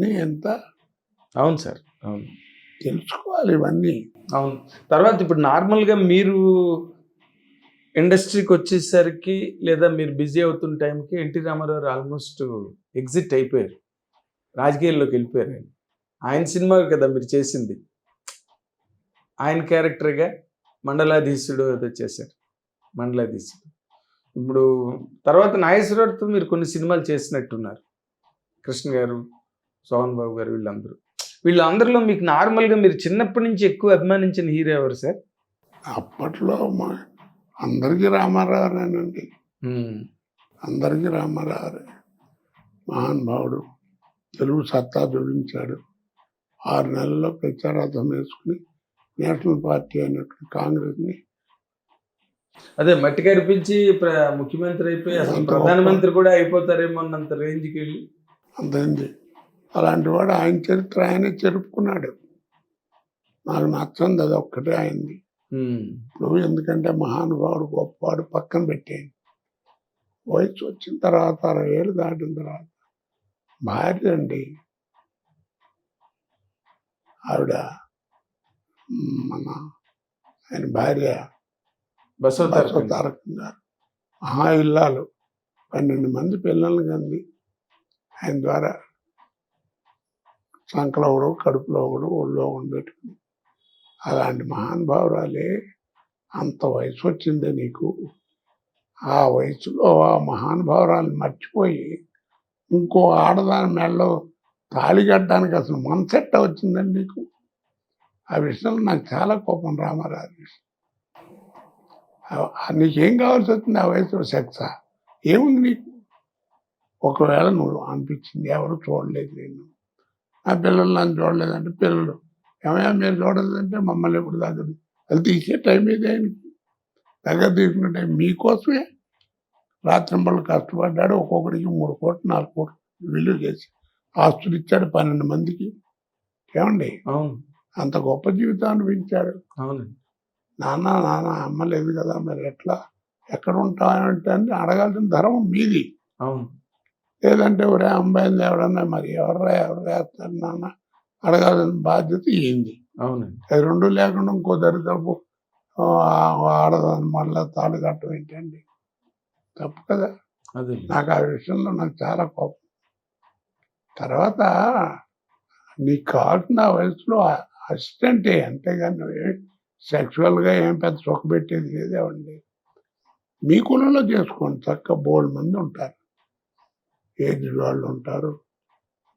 ఇవన్నీ ఎంత అవును సార్ అవును. తెలుసుకోవాలి ఇవన్నీ. అవును. తర్వాత ఇప్పుడు నార్మల్గా మీరు ఇండస్ట్రీకి వచ్చేసరికి లేదా మీరు బిజీ అవుతున్న టైంకి ఎన్టీ రామారావు ఆల్మోస్ట్ ఎగ్జిట్ అయిపోయారు. రాజకీయాల్లోకి వెళ్ళిపోయారు ఆయన. ఆయన సినిమా కదా మీరు చేసింది. ఆయన క్యారెక్టర్గా మండలాధీశుడు ఏదో చేశారు. మండలాధీశుడు. ఇప్పుడు తర్వాత నాగేశ్వరరావుతో మీరు కొన్ని సినిమాలు చేసినట్టున్నారు. కృష్ణ గారు సోహన్ బాబు గారు వీళ్ళందరూ. వీళ్ళందరిలో మీకు నార్మల్గా మీరు చిన్నప్పటి నుంచి ఎక్కువ అభిమానించిన హీరో ఎవరు సార్? అప్పట్లో మా అందరికీ రామారావునేనండి. అందరికీ రామారావు మహానుభావుడు తెలుగు సత్తా చూపించాడు. ఆరు నెలల్లో ప్రచారార్థం వేసుకుని నేషనల్ పార్టీ అయినట్టు కాంగ్రెస్ని అదే మట్టి కనిపించి ప్ర- ముఖ్యమంత్రి అయిపోయి అసలు ప్రధానమంత్రి కూడా అయిపోతారేమో అన్నంత రేంజ్కి వెళ్ళి. అంతైంది అలాంటి వాడు ఆయన చరిత్ర ఆయనే చెరుపుకున్నాడు. నాకు నచ్చంది అది ఒక్కటే అయింది ఉమ్, ఇప్పుడు ఎందుకంటే మహానుభావుడు గొప్పవాడు పక్కన పెట్టేయండి. వయసు వచ్చిన తర్వాత అరవై ఏళ్ళు దాటిన తర్వాత భార్య అండి. ఆవిడ మన ఆయన భార్య బసవ తారకం. గారు. మహా ఇల్లాలు. పన్నెండు మంది పిల్లల్ని కంది. ఆయన ద్వారా సంకలో ఒకడు కడుపులో ఒకడు ఒళ్ళో పెట్టుకుని అలాంటి మహానుభావురాలే అంత వయసు వచ్చిందే నీకు. ఆ వయసులో ఆ మహానుభావురాలు మర్చిపోయి ఇంకో ఆడదాని మెడలో తాళి కట్టడానికి అసలు మనసెట్ట వచ్చిందండి నీకు? ఆ విషయంలో నాకు చాలా కోపం రామారావు నీకేం కావాల్సి వచ్చింది ఆ వయసులో? సెక్సా? ఏముంది నీకు? ఒకవేళ నువ్వు అనిపించింది ఎవరు చూడలేదు నేను నా పిల్లలు నన్ను చూడలేదంటే పిల్లలు. ఏమయ్యా మీరు చూడలేదంటే మమ్మల్ని ఎప్పుడు దగ్గర అది తీసే టైం ఆయనకి. దగ్గర తీసుకున్న టైం మీకోసమే. రాత్రింబళ్ళు కష్టపడ్డాడు ఒక్కొక్కడికి మూడు కోట్లు నాలుగు కోట్లు విలువ చేసి ఆస్తులు ఇచ్చాడు పన్నెండు మందికి. ఏమండి? అవును. అంత గొప్ప జీవితం అనిపించాడు నాన్న నాన్న అమ్మ లేదు కదా మరి ఎట్లా? ఎక్కడ ఉంటావంటే అని అడగాల్సిన ధర్మం మీది. అవును. లేదంటే ఒరే అమ్మాయిలు ఎవడన్నా మరి ఎవర్రా ఎవరు వేస్తారు నాన్న అడగాల్సిన బాధ్యత ఏంది అవునండి. అది రెండు లేకుండా ఇంకో దరిద్రపు ఆడదాన్ని మళ్ళీ తాడు కట్టడం ఏంటండి? తప్పు కదా. అదే. నాకు ఆ విషయంలో నాకు చాలా కోపం. తర్వాత నీకు కావాల్సిన వయసులో అసిస్టెంటే అంతేగాని సెక్షువల్గా ఏం పెద్ద పెట్టేది లేదేవండి మీ కులంలో చేసుకోండి చక్క బోల్డ్ మంది ఉంటారు. ఏజ్డ్ వాళ్ళు ఉంటారు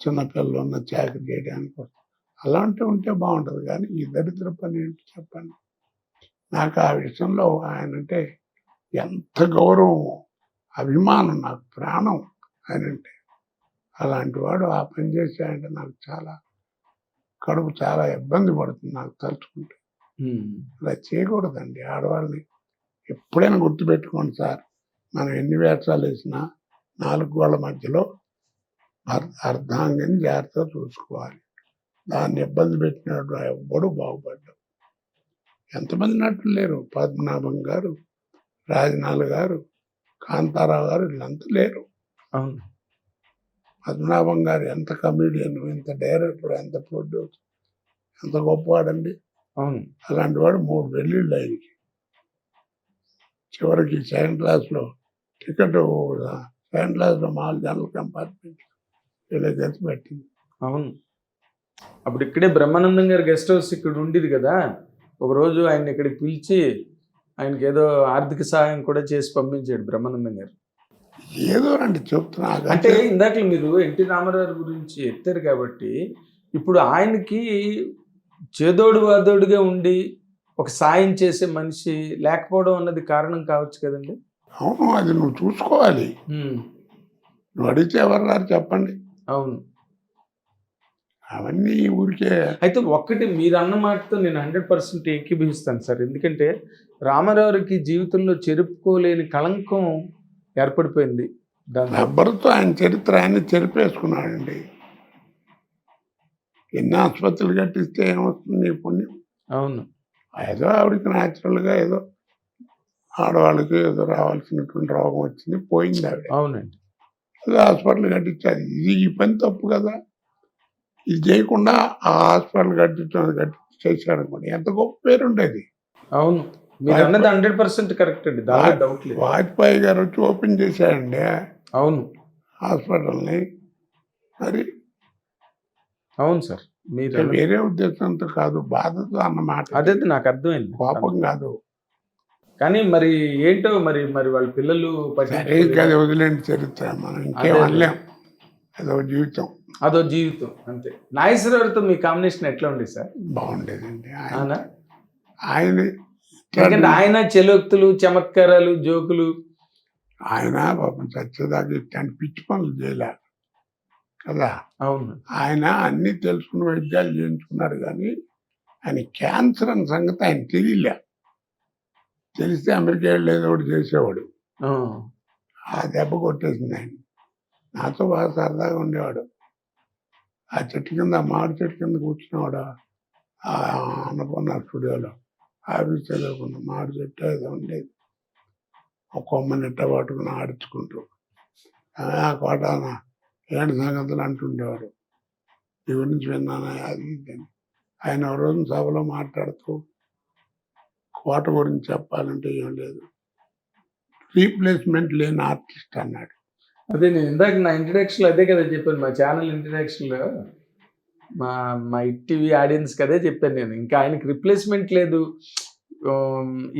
చిన్నపిల్లలు ఉన్న చాకరీ చేయడానికి. అలాంటివి ఉంటే బాగుంటుంది. కానీ ఈ దరిద్ర పని ఏంటి చెప్పండి? నాకు ఆ విషయంలో ఆయన అంటే ఎంత గౌరవం అభిమానం నాకు ప్రాణం ఆయన అంటే. అలాంటి వాడు ఆ పని చేశాడంటే నాకు చాలా కడుపు చాలా ఇబ్బంది పడుతుంది నాకు తలుచుకుంటే. అలా చేయకూడదండి ఆడవాళ్ళని. ఎప్పుడైనా గుర్తుపెట్టుకోండి సార్. మనం ఎన్ని వేషాలు వేసినా నాలుగు గోళ్ళ మధ్యలో అర్- అర్ధాంగం జాగ్రత్తగా చూసుకోవాలి. దాన్ని ఇబ్బంది పెట్టినాడు ఎవ్వడు బాగుపడ్డాడు ఎంతమంది నటులు లేరు? పద్మనాభం గారు రాజనాల్ గారు కాంతారావు గారు వీళ్ళంతా లేరు. పద్మనాభం గారు ఎంత కమీడియన్ ఎంత డైరెక్టర్ ఎంత ప్రొడ్యూసర్ ఎంత గొప్పవాడండి? అవును. అలాంటి వాడు మూడు వెళ్ళిళ్ళు ఆయనకి. చివరికి సెకండ్ క్లాస్లో టికెట్ సెకండ్ క్లాస్లో మాల్ జనరల్ కంపార్ట్మెంట్ ఇలా చేసి పెట్టింది. అవును. అప్పుడు ఇక్కడే బ్రహ్మానందం గారి గెస్ట్ హౌస్ ఇక్కడ ఉండేది కదా. ఒకరోజు ఆయన ఇక్కడికి పిలిచి ఆయనకి ఏదో ఆర్థిక సహాయం కూడా చేసి పంపించాడు బ్రహ్మానందం గారు. ఏదో అండి చెప్తున్నా అంటే ఇందాక మీరు ఎన్టీ రామారావు గురించి ఎత్తారు కాబట్టి ఇప్పుడు ఆయనకి చేదోడు వాదోడుగా ఉండి ఒక సాయం చేసే మనిషి లేకపోవడం అన్నది కారణం కావచ్చు కదండి? అవును అది నువ్వు చూసుకోవాలి. నువ్వు అడిగితే ఎవరు చెప్పండి. అవును. అవన్నీ ఊరికే అయితే ఒక్కటి మీరు అన్న మాటతో నేను హండ్రెడ్ పర్సెంట్ ఏకీభవిస్తాను సార్. ఎందుకంటే రామారావుకి జీవితంలో చెరుపుకోలేని కళంకం ఏర్పడిపోయింది. దాని రబ్బర్తో ఆయన చరిత్ర ఆయన చెరిపేసుకున్నాడండి. ఎన్ని ఆసుపత్రులు కట్టిస్తే ఏమొస్తుంది పుణ్యం? అవును. ఏదో ఆవిడకి న్యాచురల్గా ఏదో ఆడవాళ్ళకి ఏదో రావాల్సినటువంటి రోగం వచ్చింది పోయింది ఆవిడ. అవునండి. ఏదో హాస్పిటల్ కట్టించారు. ఇది ఈ పని తప్పు కదా. ఇది చేయకుండా ఆ హాస్పిటల్ కట్టించడం కట్టి చేశాడు అనుకోండి ఎంత గొప్ప పేరు ఉండేది అవును. మీరు అన్నది హండ్రెడ్ పర్సెంట్ కరెక్ట్ అండి. డౌట్ లేదు. వాజ్పేయి గారు వచ్చి ఓపెన్ చేశాడండి అవును. హాస్పిటల్ని. మరి అవును సార్ మీరు వేరే ఉద్దేశంతో కాదు బాధతో అన్నమాట. అదే నాకు అర్థమైంది. కోపం కాదు. కానీ మరి ఏంటో మరి మరి వాళ్ళ పిల్లలు. అది వదిలేండి చరిత్ర. మనం ఇంకేం అదే. అనలేం. అదో జీవితం. అదో జీవితం అంతే. నాగేశ్వరరావుతో మీ కాంబినేషన్ ఎట్లా ఉంది సార్? బాగుండేదండి. ఆయన ఆయన ఎందుకంటే ఆయన చెలోక్తులు చమత్కారాలు జోకులు. ఆయన పాపం చచ్చేదాకా ఇట్లాంటి పిచ్చి పనులు చేయలే కదా? అవును. ఆయన అన్ని తెలుసుకున్న వైద్యాలు చేయించుకున్నాడు కానీ ఆయన క్యాన్సర్ అన్న సంగతి ఆయన తెలియలే తెలిస్తే అమెరికా ఏదో ఒకటి చేసేవాడు. ఆ, దెబ్బ కొట్టేసింది ఆయన. నాతో బాగా సరదాగా ఉండేవాడు. ఆ చెట్టు కింద ఆ మామిడి చెట్టు కింద కూర్చునేవాడు ఆ అన్నపూర్ణ స్టూడియోలో. ఆఫీస్ చదువుకున్న మామిడి చెట్టు ఏదో ఉండేది. ఒక కొమ్మని ఇట్ట పట్టుకుని ఆడించుకుంటూ. "ఆ, కోటాన ఏంటి సంగతులు అంటుండేవాడు నీ గురించి విన్నానా? అది. ఆయన ఒక రోజు సభలో మాట్లాడుతూ కోట గురించి చెప్పాలంటే ఏం లేదు. రీప్లేస్మెంట్ లేని ఆర్టిస్ట్ అన్నాడు. అదే నేను ఇందాక నా ఇంట్రడక్షన్ అదే కదా చెప్పాను మా ఛానల్ ఇంట్రడక్షన్లో మా మా టీవీ ఆడియన్స్ అదే చెప్పాను నేను. ఇంకా ఆయనకి రిప్లేస్మెంట్ లేదు.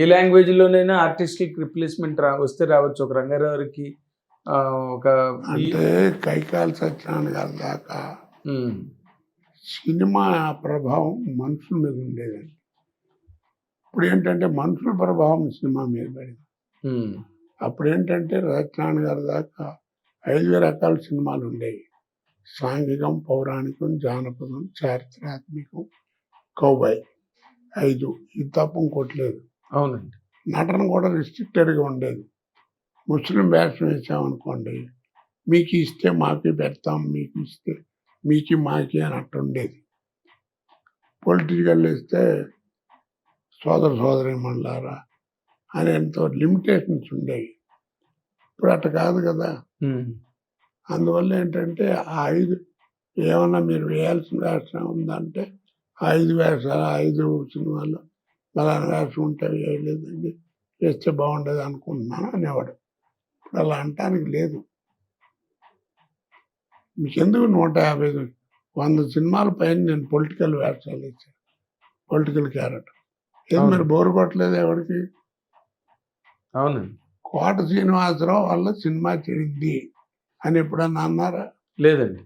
ఏ లాంగ్వేజ్ లోనైనా ఆర్టిస్ట్కి రిప్లేస్మెంట్ రా వస్తే రావచ్చు. ఒక రంగారావుకి ఒక అంటే కైకాల సత్యనారాయణ గారి దాకా సినిమా ప్రభావం మనుషుల మీద ఉండేదండి. ఇప్పుడు ఏంటంటే మనుషుల ప్రభావం సినిమా మీద పడింది. అప్పుడు ఏంటంటే సత్యనారాయణ గారి దాకా ఐదు రకాల సినిమాలు ఉండేవి. సాంఘికం పౌరాణికం జానపదం చారిత్రాత్మకం కౌబాయ్ ఐదు. ఇది తప్ప ఇంకోటి లేదు. అవునండి. నటన కూడా రిస్ట్రిక్టెడ్గా ఉండేది. ముస్లిం వేషం వేసామనుకోండి మీకు ఇస్తే మాకి పెడతాం మీకు ఇస్తే మీకు మాకి అన్నట్టు ఉండేది. పొలిటికల్ ఇస్తే సోదర సోదరి మండలారా అని ఎంతో లిమిటేషన్స్ ఉండేవి. ఇప్పుడు అట్ట కాదు కదా. అందువల్ల ఏంటంటే ఆ ఐదు ఏమన్నా మీరు వేయాల్సిన వేషం ఉందంటే ఆ ఐదు వేషాలు ఐదు సినిమాల్లో బలానా వేషం ఉంటే వేయలేదండి. వేస్తే బాగుండేది అనుకుంటున్నాను అనేవాడు. ఇప్పుడు అలా అంటానికి లేదు. మీకెందుకు నూట యాభై వంద సినిమాల పైన నేను పొలిటికల్ వేషాలు ఇచ్చాను పొలిటికల్ క్యారెక్టర్ అవును. మరి బోరు కొట్టలేదు ఎవరికి? అవునండి కోట శ్రీనివాసరావు వల్ల సినిమా చెడింది అని ఎప్పుడన్నా అన్నారా? లేదండి.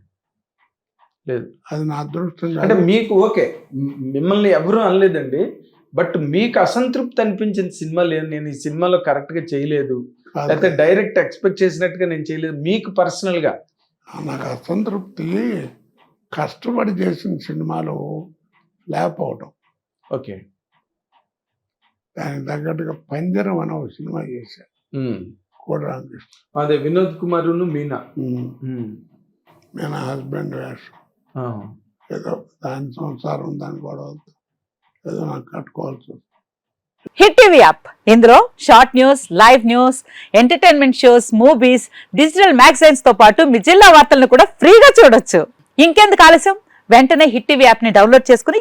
లేదు. అది నా అదృష్టం అంటే. మీకు ఓకే. మిమ్మల్ని ఎవరు అనలేదండి. బట్ మీకు అసంతృప్తి అనిపించిన సినిమాలు ఏం నేను ఈ సినిమాలో కరెక్ట్గా చేయలేదు. లేకపోతే డైరెక్ట్ ఎక్స్పెక్ట్ చేసినట్టుగా నేను చేయలేదు. మీకు పర్సనల్గా నాకు అసంతృప్తి కష్టపడి చేసిన సినిమాలు లేకపోవడం ఓకే. దానికి తగ్గట్టుగా పంజరం అనే ఒక సినిమా ఉమ్. కూడా రామకృష్ణ. అదే వినోద్ కుమారును మీనా. నేను హస్బెండ్ వేషం. ఆ. ఏదో దాని సంసారం దాని గొడవలతో ఏదో నాకు కట్టుకోవాల్సి వస్తుంది. Hit TV app. ఇందులో short news live news entertainment shows movies digital మ్యాగజైన్స్తో పాటు మీ జిల్లా వార్తలను కూడా ఫ్రీగా చూడొచ్చు. ఇంకెందుకు ఆలస్యం? వెంటనే హిట్ టీవీ యాప్ని డౌన్లోడ్ చేసుకుని